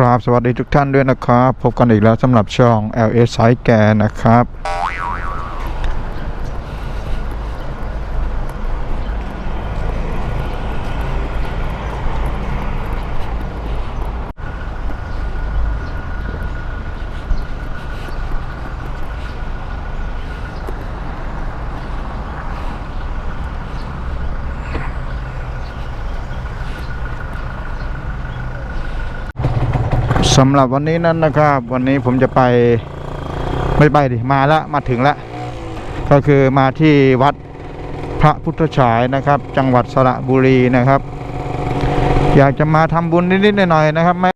ครับ สวัสดีทุกท่านด้วยนะครับ พบกันอีกแล้วสำหรับช่อง LS สายแกนะครับ สำหรับวันนี้นั้นนะครับ วันนี้ผมจะไปไม่ไปดิมาแล้วมาถึงแล้วก็คือมาที่วัดพระพุทธฉายนะครับ จังหวัดสระบุรีนะครับ อยากจะมาทำบุญนิดๆหน่อยๆนะครับไม่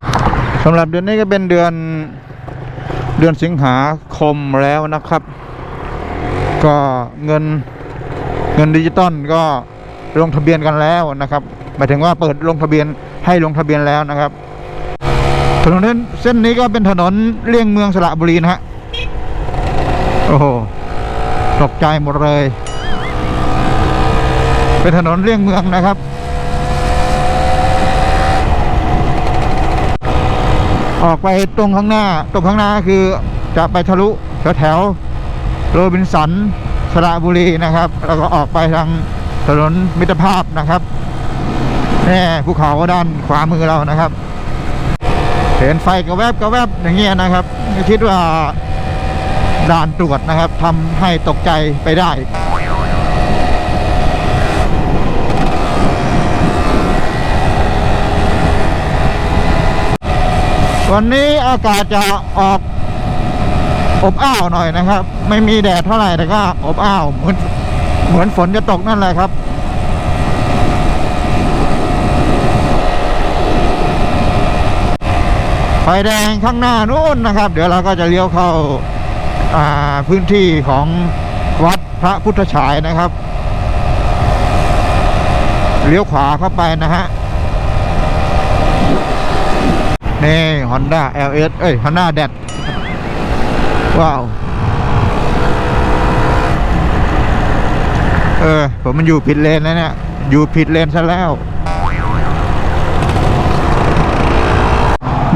สำหรับเดือนนี้ก็เป็นเดือนเดือนสิงหาคมแล้วนะครับ ก็เงินเงินดิจิตอลก็ลงทะเบียนกันแล้วนะครับหมายถึงว่าเปิดลงทะเบียนให้ลงทะเบียนแล้วนะครับ ถนนเส้นนี้ก็เป็นถนนเลี่ยงเมืองสระบุรีนะฮะ โอ้โหตกใจหมดเลย เป็นถนนเลี่ยงเมืองนะครับออกไปตรงข้างหน้า ตรงข้างหน้าคือจะไปทะลุแถวแถวโรบินสันสระบุรีนะครับ แล้วก็ออกไปทางถนนมิตรภาพนะครับแน่ภูเขาด้านขวามือเรานะครับ เห็นไฟกระแวบกระแวบอย่างเงี้ยนะครับคิดว่าด่านตรวจนะครับทำให้ตกใจไปได้วันนี้อากาศจะออกอบอ้าวหน่อยนะครับ ไม่มีแดดเท่าไหร่แต่ก็อบอ้าวเหมือนเหมือนฝนจะตกนั่นแหละครับ ไฟแดงข้างหน้านู้นนะครับ เดี๋ยวเราก็จะเลี้ยวเข้าพื้นที่ของวัดพระพุทธฉายนะครับ เลี้ยวขวาเข้าไปนะฮะนี่ Honda LS เอ้ย Honda d a d ว้าว เออ ผมมันอยู่ผิดเลนแล้วเนี่ย อยู่ผิดเลนซะแล้ว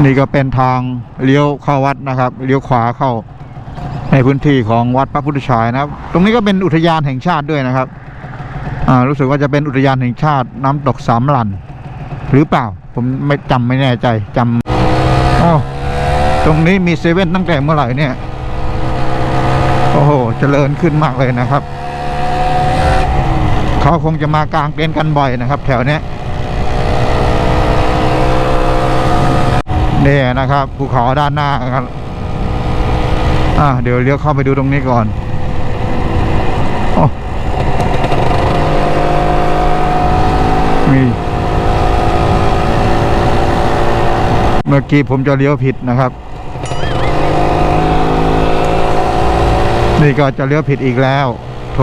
นี่ก็เป็นทางเลี้ยวเข้าวัดนะครับเลี้ยวขวาเข้าในพื้นที่ของวัดพระพุทธฉายนะครับ ตรงนี้ก็เป็นอุทยานแห่งชาติด้วยนะครับอ่ารู้สึกว่าจะเป็นอุทยานแห่งชาติน้ำตกสามหลันหรือเปล่า ผมไม่จำไม่แน่ใจจำอ๋อตรงนี้มีเซเว่นตั้งแต่เมื่อไหร่เนี่ยโอ้โหเจริญขึ้นมากเลยนะครับ เขาคงจะมากางเต็นท์กันบ่อยนะครับ แถวเนี้ย นี่นะครับภูเขาด้านหน้าครับอ่าเดี๋ยวเลี้ยวเข้าไปดูตรงนี้ก่อนอมีเมื่อกี้ผมจะเลี้ยวผิดนะครับ นี่ก็จะเลี้ยวผิดอีกแล้วโถ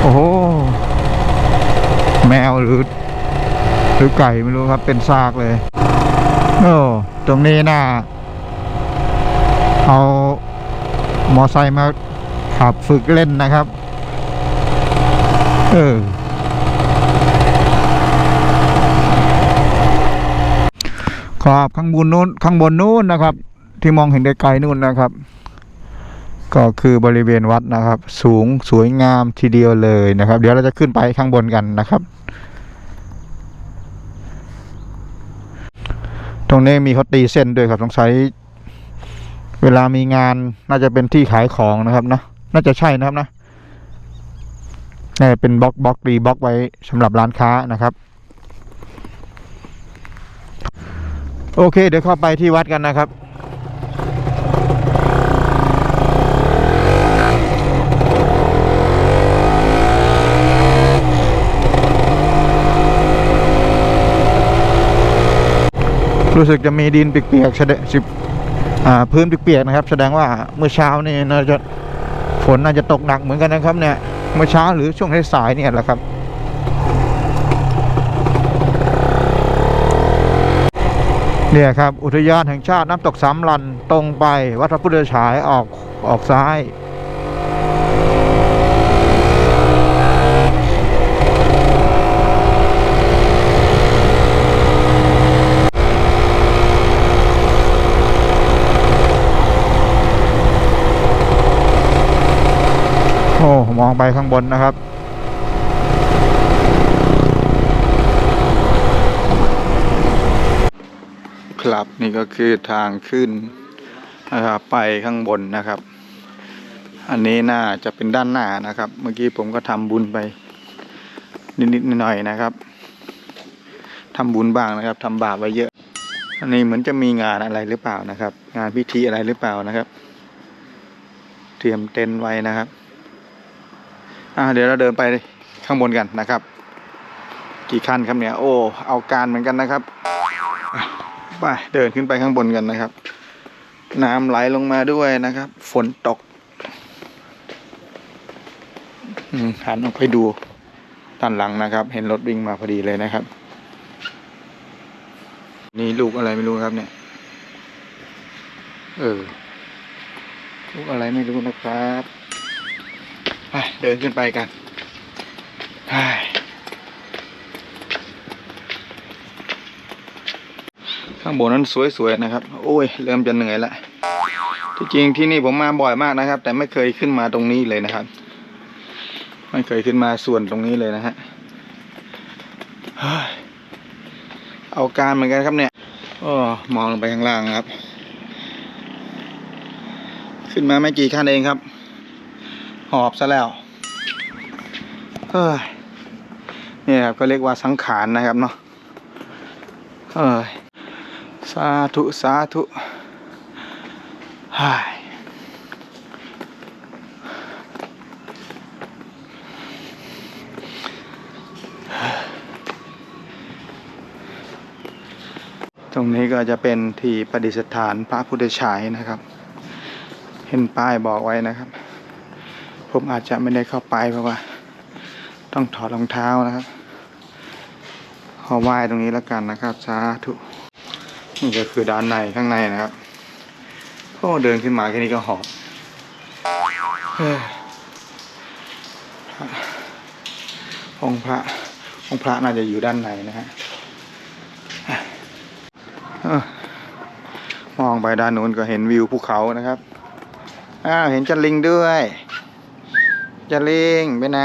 โอ้โหแมวหรือหรือไก่ไม่รู้ครับเป็นซากเลย โอ้ตรงนี้น่าเอามอไซค์มาขับฝึกเล่นนะครับ เออ ขอบข้างบนนู้นข้างบนนู้นนะครับ ที่มองเห็นไกลๆนู้นนะครับ ก็คือบริเวณวัดนะครับ สูงสวยงามทีเดียวเลยนะครับ เดี๋ยวเราจะขึ้นไปข้างบนกันนะครับ ตรงนี้มีเขาตีเส้นด้วยครับสงสัยเวลามีงานน่าจะเป็นที่ขายของนะครับนะน่าจะใช่นะครับนะน่าจะเป็นบล็อกบล็อกรีบล็อกไว้สำหรับร้านค้านะครับ โอเค เดี๋ยวเข้าไปที่วัดกันนะครับ รู้สึกจะมีดินเปียกๆแสดงสิบพื้นเปียกๆนะครับ แสดงว่าเมื่อเช้านี่น่าจะฝนน่าจะตกหนักเหมือนกันนะครับเนี่ยเมื่อเช้าหรือช่วงสายเนี่ยแหละครับเนี่ยครับ อุทยานแห่งชาติน้ำตกสามลันตรงไปวัดพระพุทธฉายออกออกซ้าย โอ้มองไปข้างบนนะครับ ครับนี่ก็คือทางขึ้นนะครับไปข้างบนนะครับ อันนี้น่าจะเป็นด้านหน้านะครับ เมื่อกี้ผมก็ทำบุญไป นิดๆหน่อยๆนะครับทำบุญบ้างนะครับทำบาปไว้เยอะ อันนี้เหมือนจะมีงานอะไรหรือเปล่านะครับ งานพิธีอะไรหรือเปล่านะครับ เตรียมเต็นท์ไว้นะครับ อ่าเดี๋ยวเราเดินไปข้างบนกันนะครับ กี่ขั้นครับเนี่ย โอ้เอาการเหมือนกันนะครับไปเดินขึ้นไปข้างบนกันนะครับ น้ำไหลลงมาด้วยนะครับ ฝนตกหันออกไปดูด้านหลังนะครับ เห็นรถวิ่งมาพอดีเลยนะครับ นี่ลูกอะไรไม่รู้ครับเนี่ย เออลูกอะไรไม่รู้นะครับ ไปเดินขึ้นไปกันข้างบนนั้นสวยๆนะครับ โอ้ย เริ่มจะเหนื่อยละที่จริงที่นี่ผมมาบ่อยมากนะครับ แต่ไม่เคยขึ้นมาตรงนี้เลยนะครับ ไม่เคยขึ้นมาส่วนตรงนี้เลยนะฮะเฮ้ยเอาการเหมือนกันครับเนี่ยโอ้มองลงไปข้างล่างครับ ขึ้นมาไม่กี่ขั้นเองครับ หอบซะแล้วเฮ้ยนี่ครับก็เรียกว่าสังขารนะครับเนาะเฮ้ยสาธุสาธุฮ่ายตรงนี้ก็จะเป็นที่ประดิษฐานพระพุทธฉายนะครับ เห็นป้ายบอกไว้นะครับ ผมอาจจะไม่ได้เข้าไปเพราะว่า ต้องถอดรองเท้านะครับขอไหว้ตรงนี้แล้วกันนะครับสาธุนี่ก็คือด้านในข้างในนะครับโอ้เดินขึ้นมาแค่นี้ก็หอบองค์พระองค์พระน่าจะอยู่ด้านในนะฮะมองไปด้านนู้นก็เห็นวิวภูเขานะครับอ้าวเห็นจันลิงด้วย จันลิงไปไหน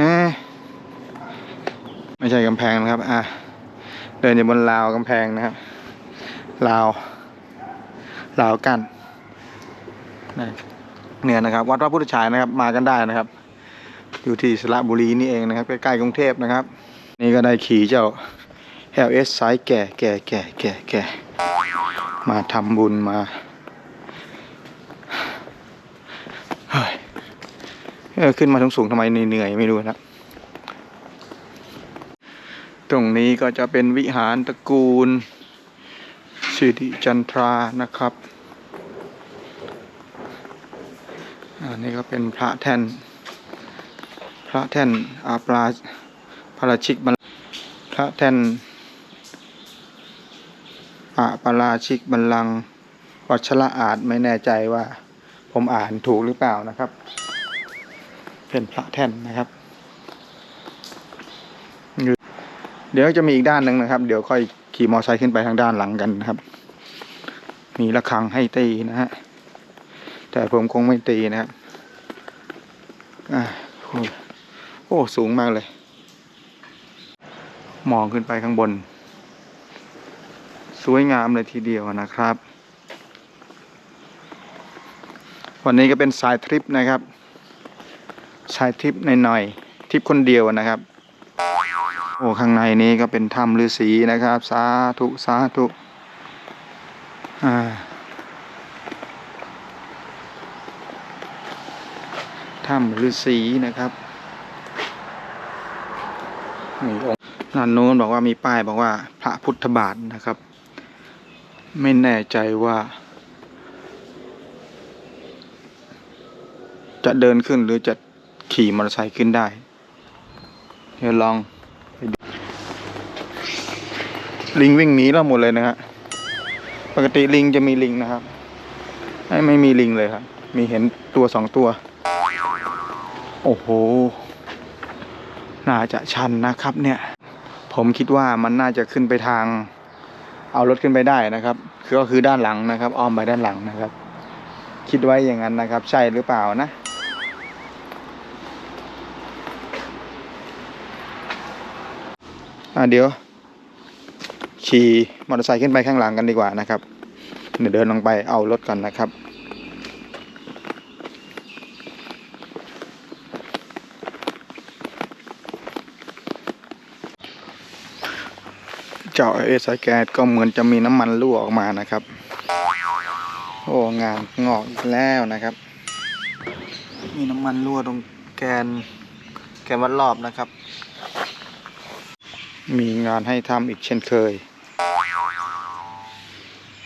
ฮะไม่ใช่กำแพงนะครับ อะ เดินอยู่บนราวกำแพงนะครับ ราว ราวกันนะเนี่ยนะครับ วัดพระพุทธฉายนะครับ มากันได้นะครับ อยู่ที่สระบุรีนี่เองนะครับ ใกล้ๆกรุงเทพนะครับ นี่ก็ได้ขี่เจ้า LS สายแก่แก่แก่แก่แก่มาทำบุญมาเฮ้ย เออขึ้นมาสูงๆทำไมเหนื่อยไม่รู้นะครับตรงนี้ก็จะเป็นวิหารตระกูลสิริจันทรานะครับ อันนี้ก็เป็นพระแท่น พระแท่นอาปราพระราชิกบัลพระแท่นอะปาราชิกบัลลังวัชระอาจไม่แน่ใจว่าผมอ่านถูกหรือเปล่านะครับ เป็นพระแท่นนะครับ เดี๋ยวจะมีอีกด้านหนึ่งนะครับ เดี๋ยวค่อยขี่มอเตอร์ไซค์ขึ้นไปทางด้านหลังกันนะครับ มีระฆังให้ตีนะฮะแต่ผมคงไม่ตีนะครับอ่าโอ้สูงมากเลย มองขึ้นไปข้างบน สวยงามเลยทีเดียวนะครับ วันนี้ก็เป็นสายทริปนะครับ สายทริปหน่อยๆทริปคนเดียวนะครับ โอ้ข้างในนี้ก็เป็นถ้ำฤาษีนะครับ สาธุสาธุอ่าถ้ำฤาษีนะครับนี่องค์ด้านโน้นบอกว่ามีป้ายบอกว่าพระพุทธบาทนะครับ ไม่แน่ใจว่า จะเดินขึ้นหรือจะ ขี่มอเตอร์ไซค์ขึ้นได้ เดี๋ยวลองลิงวิ่งหนีเราหมดเลยนะฮะ ปกติลิงจะมีลิงนะครับ ไม่ไม่มีลิงเลยครับ มีเห็นตัวสองตัว โอ้โห น่าจะชันนะครับเนี่ย ผมคิดว่ามันน่าจะขึ้นไปทาง เอารถขึ้นไปได้นะครับคือก็คือด้านหลังนะครับ อ้อมไปด้านหลังนะครับ คิดไว้อย่างนั้นนะครับ ใช่หรือเปล่านะ อะเดี๋ยวขี่มอเตอร์ไซค์ขึ้นไปข้างหลังกันดีกว่านะครับเดี๋ยวเดินลงไปเอารถก่อนนะครับ เจาะเอสายแก๊สก็เหมือนจะมีน้ำมันรั่วออกมานะครับ โอ้งานงอกอีกแล้วนะครับ มีน้ำมันรั่วตรงแกนแกนวัดรอบนะครับ มีงานให้ทำอีกเช่นเคย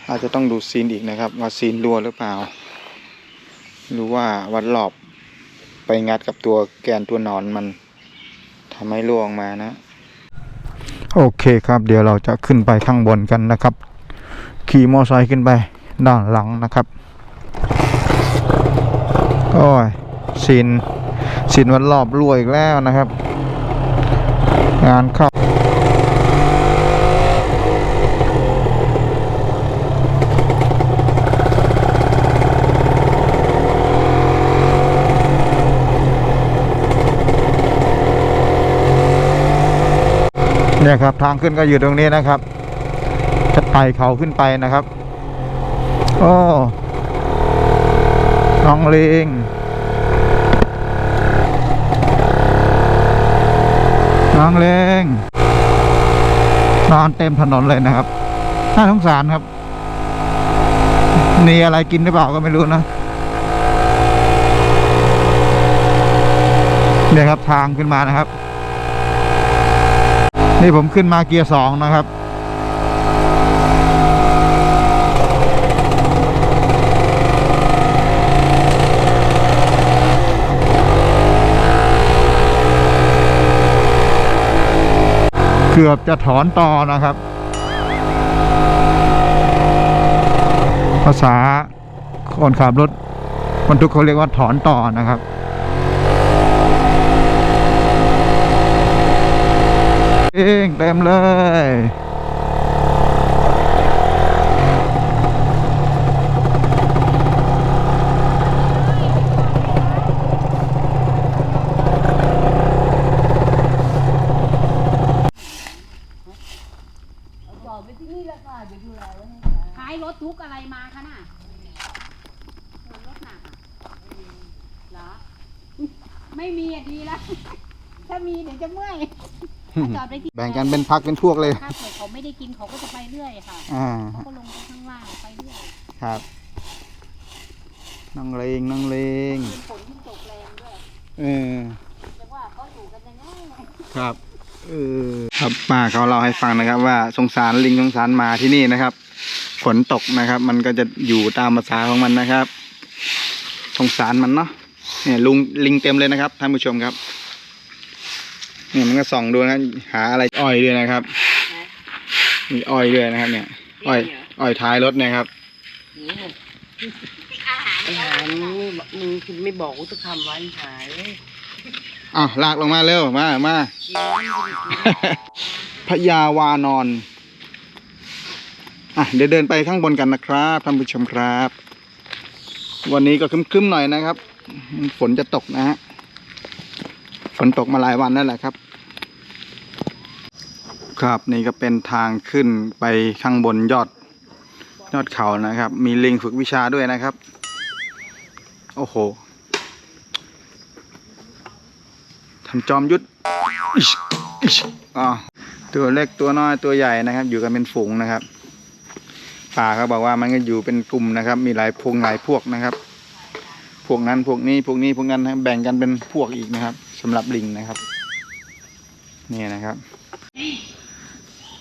อาจจะต้องดูซีนอีกนะครับ ว่าซีนรั่วหรือเปล่า หรือว่าวัดรอบไปงัดกับตัวแกนตัวนอนมันทำให้รั่วออกมานะ โอเคครับเดี๋ยวเราจะขึ้นไปข้างบนกันนะครับ ขี่มอไซค์ขึ้นไปด้านหลังนะครับโอ้ยซีนซีนวัดรอบรั่วอีกแล้วนะครับ งานเข้า เนี่ยครับทางขึ้นก็อยู่ตรงนี้นะครับจะไต่เขาขึ้นไปนะครับโอ้น้องลิงน้องลิงนอนเต็มถนนเลยนะครับน่าสงสารครับมีอะไรกินหรือเปล่าก็ไม่รู้นะเนี่ยครับทางขึ้นมานะครับ นี่ผมขึ้นมาเกียร์สองนะครับ เกือบจะถอนต่อนะครับ ภาษาคนขับรถบรรทุกเขาเรียกว่าถอนต่อนะครับ องเต็มเลย บอกไปที่นี่แหละค่ะเดี๋ยวดูแลไว้ให้ ท้ายรถทุกอะไรมาคะน่ะรถหนักอะเหรอ ไม่มีอะดีแล้ว ถ้ามีเดี๋ยวจะเมื่อยถ้าจอดไปที่ แบ่งกันเป็นพักเป็นพวกเลย ถ้าเกิดเขาไม่ได้กินเขาก็จะไปเรื่อยค่ะอ่า เขาก็ลงไปข้างล่างไปเรื่อยครับน้องเลงน้องเลงเป็นฝนยิ่งตกแรงด้วยเออจะว่าเขาอยู่กันยังไงครับ เออ ครับป้าเขาเล่าให้ฟังนะครับ ว่าสงสารลิงสงสารหมาที่นี่นะครับ ฝนตกนะครับ มันก็จะอยู่ตามภาษาของมันนะครับ สงสารมันเนาะเนี่ยลุงลิงเต็มเลยนะครับท่านผู้ชมครับ เนี่ยมันก็ส่องดูนะหาอะไรอ้อยด้วยนะครับ มีอ้อยด้วยนะครับ เนี่ย อ้อยอ้อยท้ายรถเนี่ยครับอาหารมึงไม่บอกมึงคุณไม่บอกกูจะทำไว้หายอ้าวลากลงมาเร็วมามากินน้ำไม่ได้กินพญาวานอนอะเดี๋ยวเดินไปข้างบนกันนะครับท่านผู้ชมครับ วันนี้ก็ครึ้มๆหน่อยนะครับ ฝนจะตกนะฮะ ฝนตกมาหลายวันนั่นแหละครับ ครับนี่ก็เป็นทางขึ้นไปข้างบนยอดยอดเขานะครับ มีลิงฝึกวิชาด้วยนะครับ โอ้โหทำจอมยุทธอิชอิชอ่าตัวเล็กตัวน้อยตัวใหญ่นะครับ อยู่กันเป็นฝูงนะครับ ป่าเขาบอกว่ามันก็อยู่เป็นกลุ่มนะครับ มีหลายพงหลายพวกนะครับ พวกนั้นพวกนี้พวกนี้พวกนั้นแบ่งกันเป็นพวกอีกนะครับ สำหรับลิงนะครับ นี่นะครับ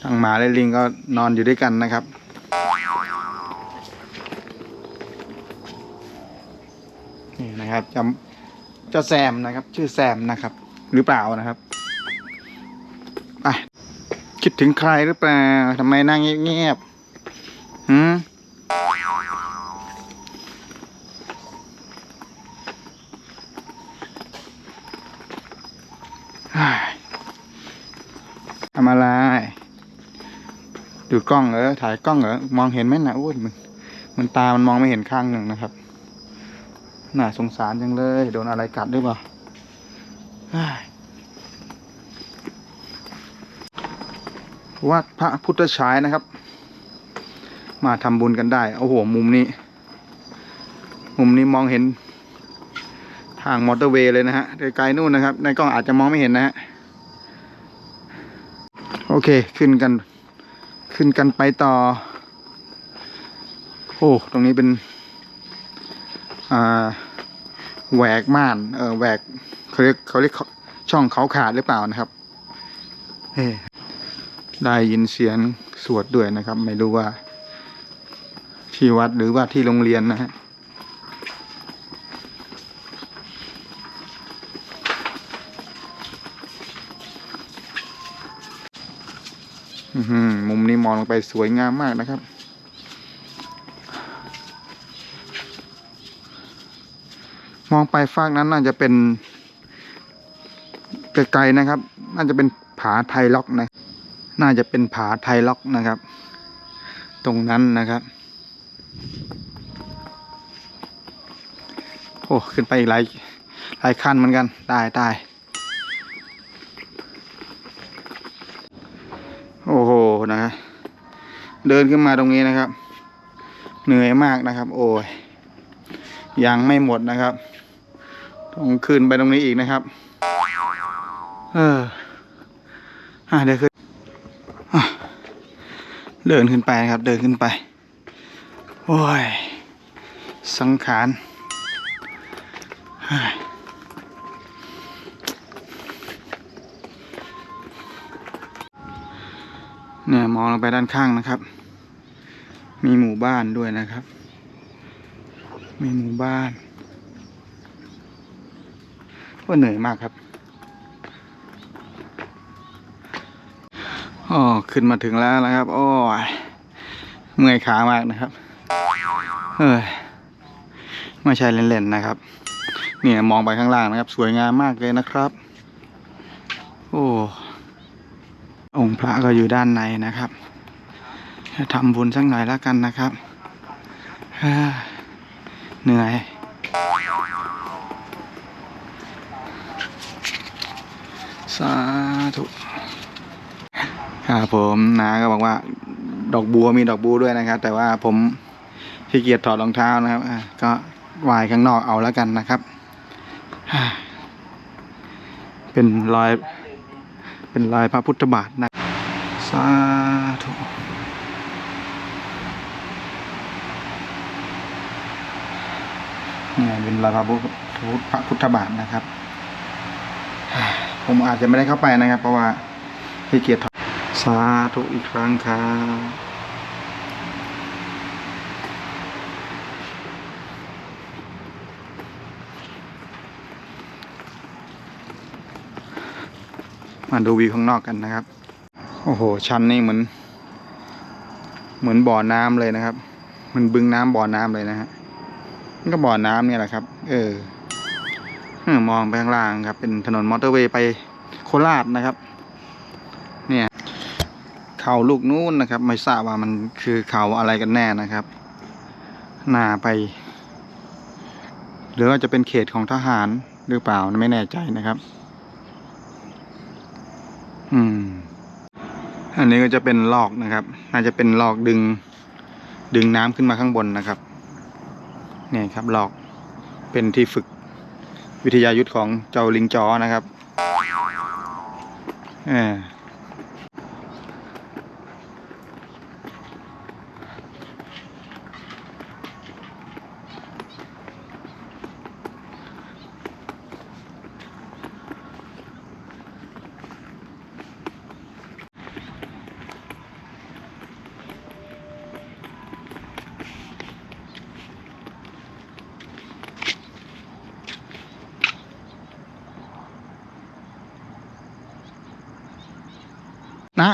ทั้งหมาและลิงก็นอนอยู่ด้วยกันนะครับ นี่นะครับจำเจ้าแซมนะครับ ชื่อแซมนะครับ หรือเปล่านะครับไปคิดถึงใครหรือเปล่าทำไมนั่งเงียบๆหืมเฮ้ยทำอะไร ดูกล้องเหรอถ่ายกล้องเหรอมองเห็นไหมนะโอ้ยมันมันตามันมองไม่เห็นข้างหนึ่งนะครับน่าสงสารจังเลย โดนอะไรกัดหรือเปล่าวัดพระพุทธฉายนะครับ มาทำบุญกันได้ โอ้โห มุมนี้ มุมนี้มองเห็น ทางมอเตอร์เวย์เลยนะฮะไกลๆนู่นนะครับ ในกล้องอาจจะมองไม่เห็นนะฮะ โอเค ขึ้นกัน ขึ้นกันไปต่อ โอ้ ตรงนี้เป็นแหวกม่าน เออแหวกเขาเรียกเขาเรียกช่องเขาขาดหรือเปล่านะครับ เฮ้ได้ยินเสียงสวดด้วยนะครับ ไม่รู้ว่า ที่วัดหรือว่าที่โรงเรียนนะฮะ อื้อหือ มุมนี้มองลงไปสวยงามมากนะครับ มองไปฟากนั้นน่าจะเป็นไกลๆนะครับ น่าจะเป็นผาไทยล็อกนะ น่าจะเป็นผาไทยล็อกนะครับ ตรงนั้นนะครับ โอ้ ขึ้นไปอีกหลายหลายขั้นเหมือนกันได้ได้อ้โห นะฮะเดินขึ้นมาตรงนี้นะครับ เหนื่อยมากนะครับ โอ้ยยังไม่หมดนะครับต้องขึ้นไปตรงนี้อีกนะครับ เอออะเดี๋ยวขึ้นเดินขึ้นไปนะครับ เดินขึ้นไป โอ้ย สังขาร เนี่ยมองลงไปด้านข้างนะครับ มีหมู่บ้านด้วยนะครับ มีหมู่บ้านก็เหนื่อยมากครับอ๋อขึ้นมาถึงแล้วนะครับ โอ้ยเมื่อยขามากนะครับเฮ้ยไม่ใช่เล่นๆนะครับ เนี่ยมองไปข้างล่างนะครับ สวยงามมากเลยนะครับ โอ้ องค์พระก็อยู่ด้านในนะครับทำบุญสักหน่อยแล้วกันนะครับ เหนื่อย สาธุครับผมนาก็บอกว่า ดอกบัวมีดอกบัวด้วยนะครับ แต่ว่าผมขี้เกียจถอดรองเท้านะครับก็วายข้างนอกเอาแล้วกันนะครับ เป็นรอย เป็นรอยพระพุทธบาทนะ สาธุเนี่ยเป็นรอยพระพุทธพระพุทธบาทนะครับ ผมอาจจะไม่ได้เข้าไปนะครับ เพราะว่าขี้เกียจถอดสาธุอีกครั้งครับมาดูวิวข้างนอกกันนะครับ โอ้โห ชั้นนี่เหมือน เหมือนบ่อน้ำเลยนะครับ มันบึงน้ำบ่อน้ำเลยนะฮะมันก็บ่อน้ำเนี่ยแหละครับเออเออมองไปข้างล่างครับ เป็นถนนมอเตอร์เวย์ไปโคราชนะครับ เนี่ย เขาลูกนู้นนะครับ ไม่ทราบว่ามันคือเขาอะไรกันแน่นะครับหน้าไป หรือว่าจะเป็นเขตของทหารหรือเปล่าไม่แน่ใจนะครับ อืม อันนี้ก็จะเป็นลอกนะครับ น่าจะเป็นลอกดึง ดึงน้ำขึ้นมาข้างบนนะครับเนี่ยครับลอกเป็นที่ฝึกวิทยายุทธของเจ้าลิงจอนะครับอ่า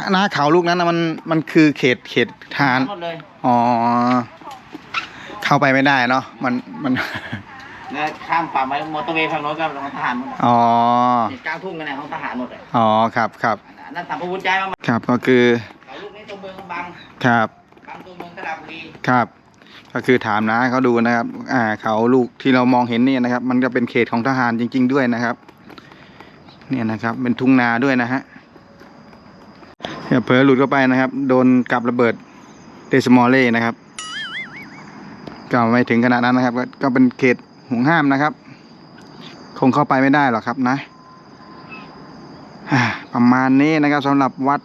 นะนะเขาลูกนั้นนะมันมันคือเขตเขตทหารหมดเลยอ๋อเข้าไปไม่ได้เนาะมันมันแล้วข้ามฝั่งไปมอเตอร์เวย์ฝั่งโน้นก็ของทหารหมดอ๋อติดกลางทุ่งกันเนี่ยของทหารหมดเลยอ๋อครับครับอันนั่นสัมภาระใจมาครับก็คือเขาลูกนี้ตัวเมืองบังครับบังตัวเมืองกระดาษบุรีครับก็คือถามนะเขาดูนะครับ อ่า เขาลูกที่เรามองเห็นเนี่ยนะครับ มันก็เป็นเขตของทหารจริง ๆ ด้วยนะครับ เนี่ยนะครับ เป็นทุ่งนาด้วยนะฮะอย่า เผลอหลุดเข้าไปนะครับ โดนกับระเบิดเดสมอลเล่นะครับก็ไม่ถึงขนาดนั้นนะครับ ก็เป็นเขตห่วงห้ามนะครับ คงเข้าไปไม่ได้หรอกครับนะประมาณนี้นะครับสำหรับวัด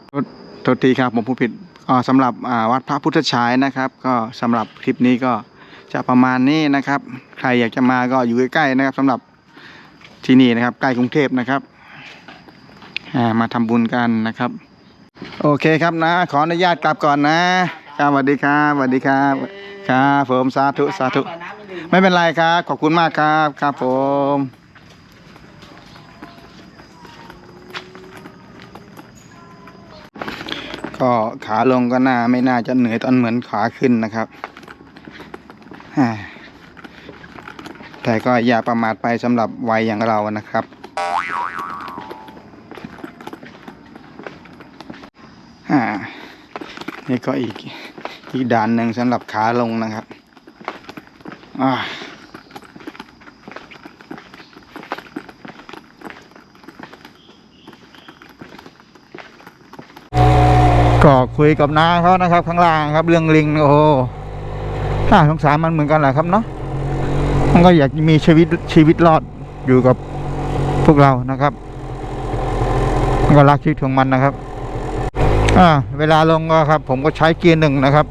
โทษทีครับผมพูดผิดก็สำหรับวัดพระพุทธฉายนะครับ ก็สำหรับคลิปนี้ก็จะประมาณนี้นะครับ ใครอยากจะมาก็อยู่ใกล้ๆนะครับสำหรับที่นี่นะครับใกล้กรุงเทพนะครับมาทำบุญกันนะครับ โอเคครับนะ ขออนุญาตกลับก่อนนะครับสวัสดีครับสวัสดีครับ ครับผมสาธุสาธุ ไม่เป็นไรครับ ขอบคุณมากครับ ครับผมก็ขาลงก็น่าไม่น่าจะเหนื่อยตอนเหมือนขาขึ้นนะครับ แต่ก็อย่าประมาทไปสำหรับวัยอย่างเรานะครับ อ่า นี่ก็อีกอีกด่านหนึ่งสำหรับขาลงนะครับก็คุยกับน้าเขานะครับ ข้างล่างครับ เรื่องลิงโอ้โหน่าสงสารมันเหมือนกันแหละครับเนาะมันก็อยากมีชีวิตชีวิตรอดอยู่กับพวกเรานะครับมันก็รักชีวิตของมันนะครับ อ่าเวลาลงก็ครับ ผมก็ใช้เกียร์หนึ่งนะครับ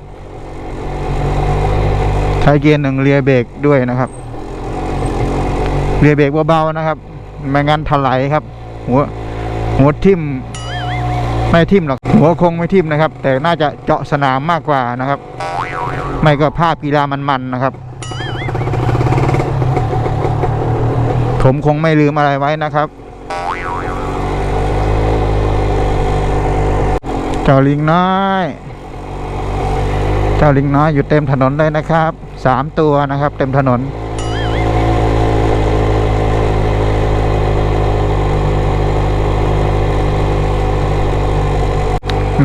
ใช้เกียร์หนึ่งเลียเบรกด้วยนะครับเลียเบรกเบาๆนะครับไม่งั้นถลายครับ หัวหัวทิ่มไม่ทิ่มหรอกหัวคงไม่ทิ่มนะครับ แต่น่าจะเจาะสนามมากกว่านะครับ ไม่ก็ภาพกีฬามันๆนะครับ ผมคงไม่ลืมอะไรไว้นะครับ เจ้าลิงน้อย เจ้าลิงน้อยอยู่เต็มถนนเลยนะครับสามตัวนะครับ เต็มถนน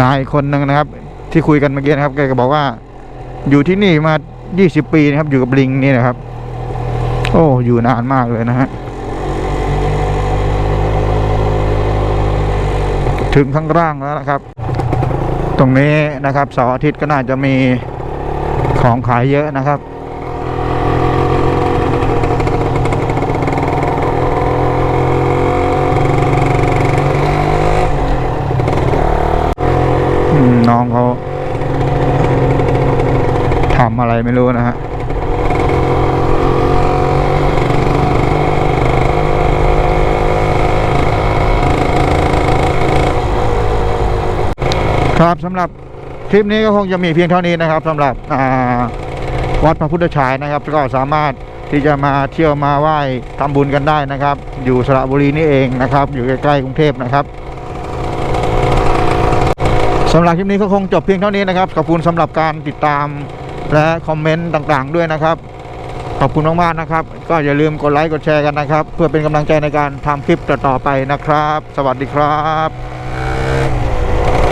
นายคนหนึ่งนะครับ ที่คุยกันเมื่อกี้นะครับแกก็บอกว่า อยู่ที่นี่มา 20 ปีนะครับ อยู่กับลิงนี่นะครับ โอ้อยู่นานมากเลยนะฮะถึงข้างล่างแล้วนะครับ รงนี้นะครับเสาร์อาทิตย์ก็น่าจะมีของขายเยอะนะครับ น้องเขาทำอะไรไม่รู้นะฮะ ครับสำหรับคลิปนี้ก็คงจะมีเพียงเท่านี้นะครับสำหรับวัดพระพุทธฉายนะครับ ก็สามารถที่จะมาเที่ยวมาไหว้ทำบุญกันได้นะครับ อยู่สระบุรีนี่เองนะครับ อยู่ใกล้ๆกรุงเทพนะครับสำหรับคลิปนี้ก็คงจบเพียงเท่านี้นะครับ ขอบคุณสำหรับการติดตามและคอมเมนต์ต่างๆ ด้วยนะครับ ขอบคุณมากๆนะครับ ก็อย่าลืมกดไลค์กดแชร์กันนะครับ เพื่อเป็นกำลังใจในการทำคลิปต่อๆไปนะครับ สวัสดีครับ